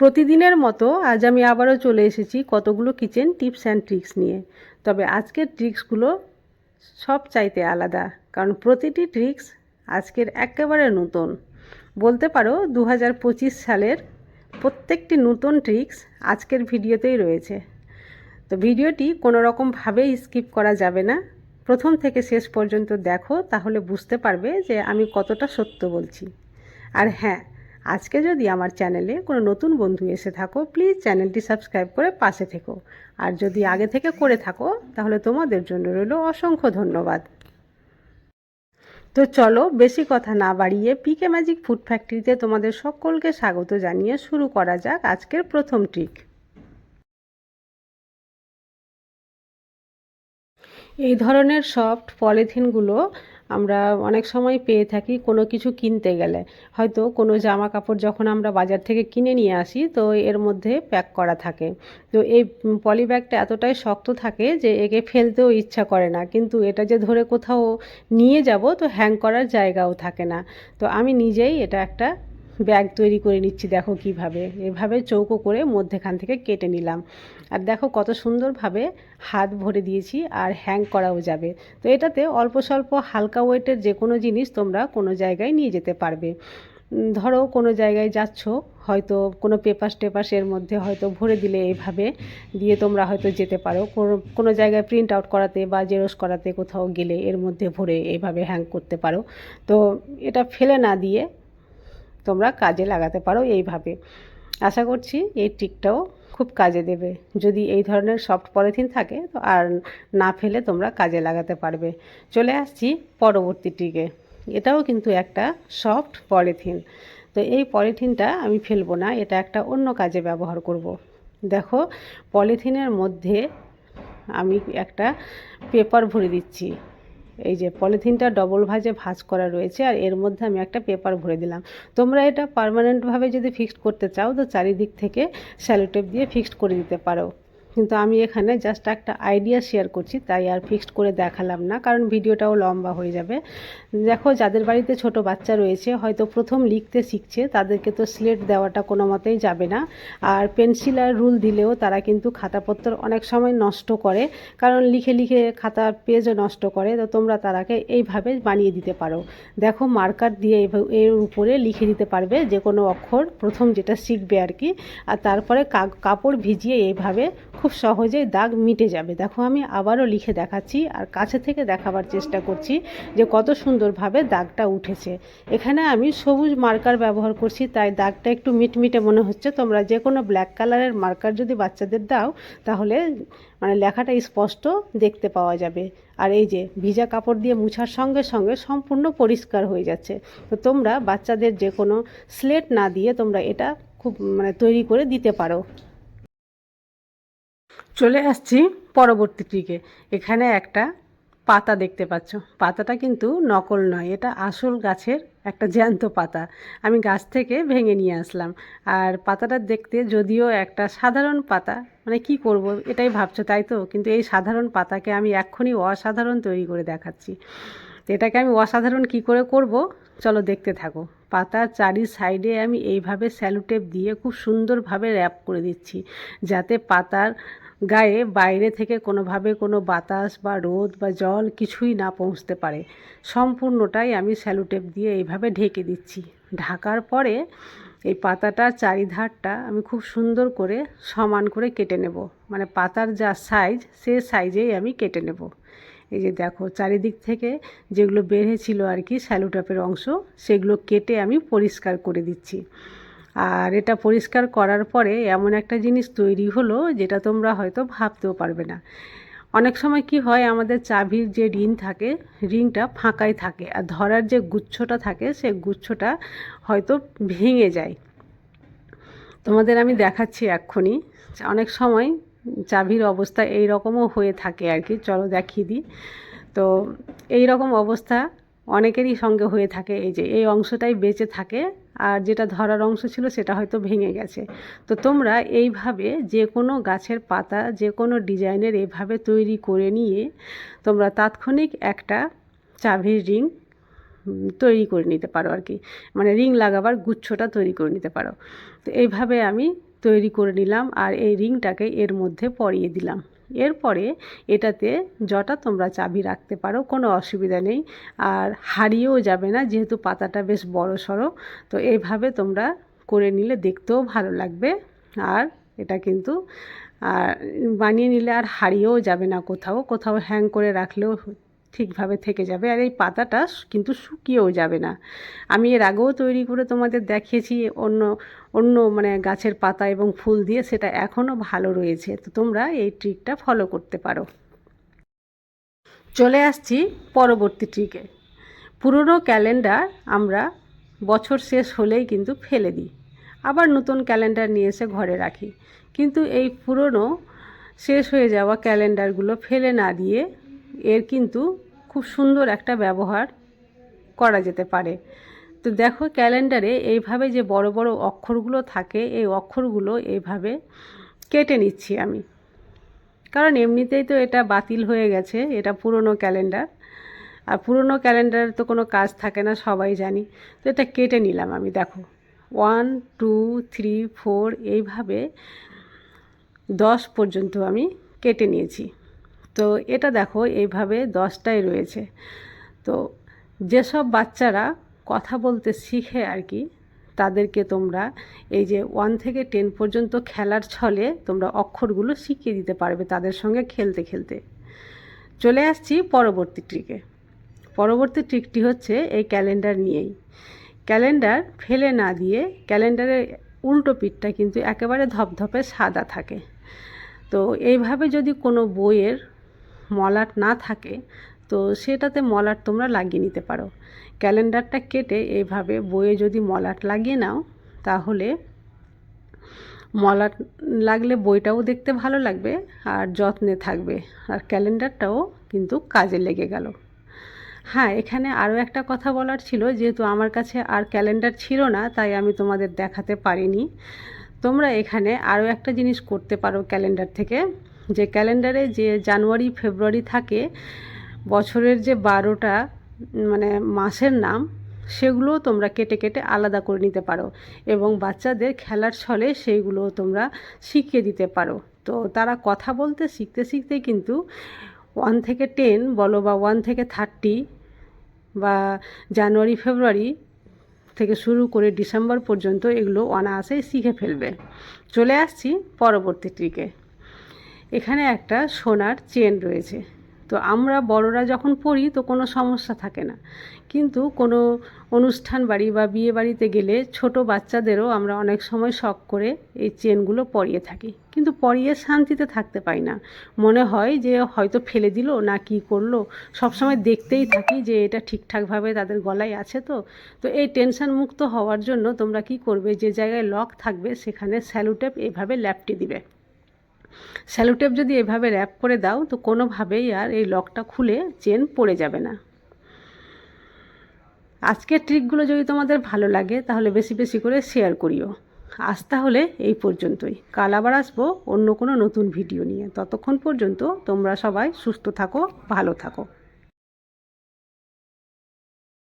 প্রতিদিনের মতো আজ আমি আবারও চলে এসেছি কতগুলো কিচেন টিপস অ্যান্ড ট্রিক্স নিয়ে। তবে আজকের ট্রিক্সগুলো সব চাইতে আলাদা, কারণ প্রতিটি ট্রিক্স আজকের একেবারে নতুন। বলতে পারো দু হাজার পঁচিশ সালের প্রত্যেকটি নতুন ট্রিক্স আজকের ভিডিওতেই রয়েছে। তো ভিডিওটি কোনো রকমভাবেই স্কিপ করা যাবে না। প্রথম থেকে শেষ পর্যন্ত দেখো, তাহলে বুঝতে পারবে যে আমি কতটা সত্য বলছি। আর হ্যাঁ আজকে যদি আমার চ্যানেলে কোনো নতুন বন্ধু এসে থাকো প্লিজ চ্যানেলটি সাবস্ক্রাইব করে পাশে থেকো। আর যদি আগে থেকে করে থাকো, তাহলে তোমাদের জন্য রইল অসংখ্য ধন্যবাদ। তো চলো, বেশি কথা না বাড়িয়ে পিকে ম্যাজিক ফুড ফ্যাক্টরিতে তোমাদের সকলকে স্বাগত জানিয়ে শুরু করা যাক আজকের প্রথম ট্রিক এই ধরনের সফট পলিথিনগুলো আমরা অনেক সময় পেয়ে থাকি কোনো কিছু কিনতে গেলে। হয়তো কোনো জামা কাপড় যখন আমরা বাজার থেকে কিনে নিয়ে আসি, তো এর মধ্যে প্যাক করা থাকে। তো এই পলি ব্যাগটা এতটাই শক্ত থাকে যে একে ফেলতেও ইচ্ছা করে না। কিন্তু এটা যে ধরে কোথাও নিয়ে যাব, তো হ্যাং করার জায়গাও থাকে না। তো আমি নিজেই এটা একটা ব্যাগ তৈরি করে নিচ্ছি, দেখো কীভাবে। এভাবে চৌকো করে মধ্যেখান থেকে কেটে নিলাম। আর দেখো কত সুন্দরভাবে হাত ভরে দিয়েছি আর হ্যাং করাও যাবে। তো এটাতে অল্প স্বল্প হালকা ওয়েটের যে কোনো জিনিস তোমরা কোনো জায়গায় নিয়ে যেতে পারবে। ধরো কোনো জায়গায় যাচ্ছ, হয়তো কোনো পেপার টেপাস এর মধ্যে হয়তো ভরে দিলে এইভাবে দিয়ে তোমরা হয়তো যেতে পারো। কোনো কোনো জায়গায় প্রিন্ট আউট করাতে বা জেরক্স করাতে কোথাও গেলে এর মধ্যে ভরে এইভাবে হ্যাং করতে পারো। তো এটা ফেলে না দিয়ে তোমরা কাজে লাগাতে পারো এইভাবে। আশা করছি এই ট্রিকটাও খুব কাজে দেবে। যদি এই ধরনের সফট পলিথিন থাকে, তো আর না ফেলে তোমরা কাজে লাগাতে পারবে। চলে আসছি পরবর্তী ট্রিকে এটাও কিন্তু একটা সফট পলিথিন তো এই পলিথিনটা আমি ফেলব না, এটা একটা অন্য কাজে ব্যবহার করব। দেখো পলিথিনের মধ্যে আমি একটা পেপার ভরে দিচ্ছি। এই যে পলিথিনটা ডবল ভাজে ভাজ করা রয়েছে আর এর মধ্যে আমি একটা পেপার ভরে দিলাম। তোমরা এটা পারমানেন্টভাবে যদি ফিক্সড করতে চাও, তো চারিদিক থেকে স্যালোটেপ দিয়ে ফিক্সড করে দিতে পারো। কিন্তু আমি এখানে জাস্ট একটা আইডিয়া শেয়ার করছি, তাই আর ফিক্সড করে দেখালাম না, কারণ ভিডিওটাও লম্বা হয়ে যাবে। দেখো, যাদের বাড়িতে ছোট বাচ্চা রয়েছে, হয়তো প্রথম লিখতে শিখছে, তাদেরকে তো স্লেট দেওয়াটা কোনো মতেই যাবে না। আর পেন্সিল আর রুল দিলেও তারা কিন্তু খাতাপত্র অনেক সময় নষ্ট করে, কারণ লিখে লিখে খাতা পেজও নষ্ট করে, তো তোমরা তারাকে এইভাবে বানিয়ে দিতে পারো। দেখো মার্কার দিয়ে এর উপরে লিখে দিতে পারবে যে কোনো অক্ষর, প্রথম যেটা শিখবে আর কি, আর তারপরে কাপড় ভিজিয়ে এইভাবে খুব সহজেই দাগ মিটে যাবে। দেখো, আমি আবারও লিখে দেখাচ্ছি আর কাছে থেকে দেখাবার চেষ্টা করছি যে কত সুন্দরভাবে দাগটা উঠেছে। এখানে আমি সবুজ মার্কার ব্যবহার করছি, তাই দাগটা একটু মিটমিটে মনে হচ্ছে। তোমরা যে কোনো ব্ল্যাক কালারের মার্কার যদি বাচ্চাদের দাও, তাহলে মানে লেখাটা স্পষ্ট দেখতে পাওয়া যাবে। আর এই যে ভিজা কাপড় দিয়ে মুছার সঙ্গে সঙ্গে সম্পূর্ণ পরিষ্কার হয়ে যাচ্ছে। তো তোমরা বাচ্চাদের যে কোনো স্লেট না দিয়ে তোমরা এটা খুব মানে তৈরি করে দিতে পারো। চলে আসছি পরবর্তী ট্রিকে। এখানে একটা পাতা দেখতে পাচ্ছ। পাতাটা কিন্তু নকল নয়, এটা আসল গাছের একটা জ্যান্ত পাতা। আমি গাছ থেকে ভেঙে নিয়ে আসলাম। আর পাতাটা দেখতে যদিও একটা সাধারণ পাতা মানে কি করব এটাই ভাবছ তাই তো? কিন্তু এই সাধারণ পাতাকে আমি এক্ষুনি অসাধারণ তৈরি করে দেখাচ্ছি। এটাকে আমি অসাধারণ কি করে করব? চলো দেখতে থাকো। পাতার চারি সাইডে আমি এইভাবে স্যালুটেপ দিয়ে খুব সুন্দরভাবে র্যাপ করে দিচ্ছি, যাতে পাতার গায়ে বাইরে থেকে কোনোভাবে কোনো বাতাস বা রোদ বা জল কিছুই না পৌঁছতে পারে। সম্পূর্ণটাই আমি স্যালুটেপ দিয়ে এইভাবে ঢেকে দিচ্ছি। ঢাকার পরে এই পাতাটার চারিধারটা আমি খুব সুন্দর করে সমান করে কেটে নেব। মানে পাতার যা সাইজ সে সাইজেই আমি কেটে নেব। এই যে দেখো, চারিদিক থেকে যেগুলো বেড়েছিল আর কি স্যালুটাপের অংশ, সেগুলো কেটে আমি পরিষ্কার করে দিচ্ছি। আর এটা পরিষ্কার করার পরে এমন একটা জিনিস তৈরি হলো যেটা তোমরা হয়তো ভাবতেও পারবে না। অনেক সময় কি হয়, আমাদের চাবির যে রিং থাকে, রিংটা ফাঁকাই থাকে আর ধরার যে গুচ্ছটা থাকে, সে গুচ্ছটা হয়তো ভেঙে যায়। তোমাদের আমি দেখাচ্ছি এক্ষুনি। অনেক সময় চাবির অবস্থা এই রকমও হয়ে থাকে আর কি। চলো দেখিয়ে দিই। তো এই রকম অবস্থা অনেকেরই সঙ্গে হয়ে থাকে। এই যে, এই অংশটাই বেঁচে থাকে। আর যেটা ধরার অংশ ছিল সেটা হয়তো ভেঙে গেছে। তো তোমরা এইভাবে যে কোনো গাছের পাতা যে কোনো ডিজাইনের এভাবে তৈরি করে নিয়ে তোমরা তাৎক্ষণিক একটা চাবির রিং তৈরি করে নিতে পারো আর কি। মানে রিং লাগাবার গুচ্ছটা তৈরি করে নিতে পারো। তো এইভাবে আমি তৈরি করে নিলাম আর এই রিংটাকে এর মধ্যে পরিয়ে দিলাম। এরপরে এটাতে জটা তোমরা চাবি রাখতে পারো, কোনো অসুবিধা নেই। আর হারিয়েও যাবে না, যেহেতু পাতাটা বেশ বড় সড়ো, তো এইভাবে তোমরা করে নিলে দেখতেও ভালো লাগবে। আর এটা কিন্তু, আর বানিয়ে নিলে আর হারিয়েও যাবে না কোথাও কোথাও হ্যাং করে রাখলেও ঠিকভাবে থেকে যাবে আর এই পাতাটা কিন্তু শুকিয়েও যাবে না। আমি এর আগেও তৈরি করে তোমাদের দেখিয়েছি অন্য অন্য মানে গাছের পাতা এবং ফুল দিয়ে, সেটা এখনও ভালো রয়েছে। তো তোমরা এই ট্রিকটা ফলো করতে পারো। চলে আসছি পরবর্তী ট্রিকে। পুরনো ক্যালেন্ডার আমরা বছর শেষ হলেই কিন্তু ফেলে দিই। আবার নতুন ক্যালেন্ডার নিয়ে এসে ঘরে রাখি। কিন্তু এই পুরনো শেষ হয়ে যাওয়া ক্যালেন্ডারগুলো ফেলে না দিয়ে এর কিন্তু খুব সুন্দর একটা ব্যবহার করা যেতে পারে। তো দেখো ক্যালেন্ডারে এইভাবে যে বড় বড় অক্ষরগুলো থাকে, এই অক্ষরগুলো এইভাবে কেটে নিচ্ছি আমি। কারণ এমনিতেই তো এটা বাতিল হয়ে গেছে, এটা পুরনো ক্যালেন্ডার। আর পুরনো ক্যালেন্ডার তো কোনো কাজ থাকে না, সবাই জানি। তো এটা কেটে নিলাম আমি, দেখো। ওয়ান, টু, থ্রি, ফোর, এইভাবে দশ পর্যন্ত আমি কেটে নিয়েছি। তো এটা দেখো, এইভাবে দশটাই রয়েছে। তো যেসব বাচ্চারা কথা বলতে শিখে আর কি, তাদেরকে তোমরা এই যে ওয়ান থেকে টেন পর্যন্ত খেলার ছলে তোমরা অক্ষরগুলো শিখিয়ে দিতে পারবে তাদের সঙ্গে খেলতে খেলতে। চলে আসছি পরবর্তী ট্রিকে পরবর্তী ট্রিকটি হচ্ছে এই ক্যালেন্ডার নিয়েই। ক্যালেন্ডার ফেলে না দিয়ে ক্যালেন্ডারের উল্টো পিঠটা কিন্তু একেবারে ধপধপে সাদা থাকে। তো এইভাবে যদি কোনো বইয়ের মলাট না থাকে, তো সেটাতে মলাট তোমরা লাগিয়ে নিতে পারো। ক্যালেন্ডারটা কেটে এইভাবে বইয়ে যদি মলাট লাগিয়ে নাও, তাহলে মলাট লাগলে বইটাও দেখতে ভালো লাগবে আর যত্নে থাকবে। আর ক্যালেন্ডারটাও কিন্তু কাজে লেগে গেল। হ্যাঁ এখানে আরও একটা কথা বলার ছিল, যেহেতু আমার কাছে আর ক্যালেন্ডার ছিল না, তাই আমি তোমাদের দেখাতে পারিনি। তোমরা এখানে আরও একটা জিনিস করতে পারো ক্যালেন্ডার থেকে। যে ক্যালেন্ডারে যে জানুয়ারি, ফেব্রুয়ারি থাকে, বছরের যে বারোটা মানে মাসের নাম, সেগুলোও তোমরা কেটে কেটে আলাদা করে নিতে পারো এবং বাচ্চাদের খেলার ছলে সেইগুলো তোমরা শিখিয়ে দিতে পারো। তো তারা কথা বলতে, শিখতে শিখতে কিন্তু ওয়ান থেকে টেন বলো বা ওয়ান থেকে থার্টি বা জানুয়ারি, ফেব্রুয়ারি থেকে শুরু করে ডিসেম্বর পর্যন্ত এগুলো অনায়াসেই শিখে ফেলবে। চলে আসছি পরবর্তী ট্রিকে। এখানে একটা সোনার চেন রয়েছে। তো আমরা বড়রা যখন পড়ি তো কোনো সমস্যা থাকে না। কিন্তু কোনো অনুষ্ঠান বাড়ি বা বিয়ে বাড়িতে গেলে ছোট বাচ্চাদেরও আমরা অনেক সময় শখ করে এই চেনগুলো পরিয়ে থাকি। কিন্তু পরিয়ে শান্তিতে থাকতে পাই না। মনে হয় যে হয়তো ফেলে দিল না কি করল। সবসময় দেখতেই থাকি যে এটা ঠিকঠাকভাবে তাদের গলায় আছে তো। তো এই টেনশন মুক্ত হওয়ার জন্য তোমরা কি করবে? যে জায়গায় লক থাকবে সেখানে স্যালুটেপ এভাবে ল্যাপটি দিবে। স্যালোটেপ যদি এভাবে র্যাপ করে দাও, তো কোনোভাবেই আর এই লকটা খুলে চেন পড়ে যাবে না। আজকের ট্রিকগুলো যদি তোমাদের ভালো লাগে, তাহলে বেশি বেশি করে শেয়ার করিও। আজ তাহলে এই পর্যন্তই। কাল আবার আসব অন্য কোনো নতুন ভিডিও নিয়ে। ততক্ষণ পর্যন্ত তোমরা সবাই সুস্থ থাকো, ভালো থাকো।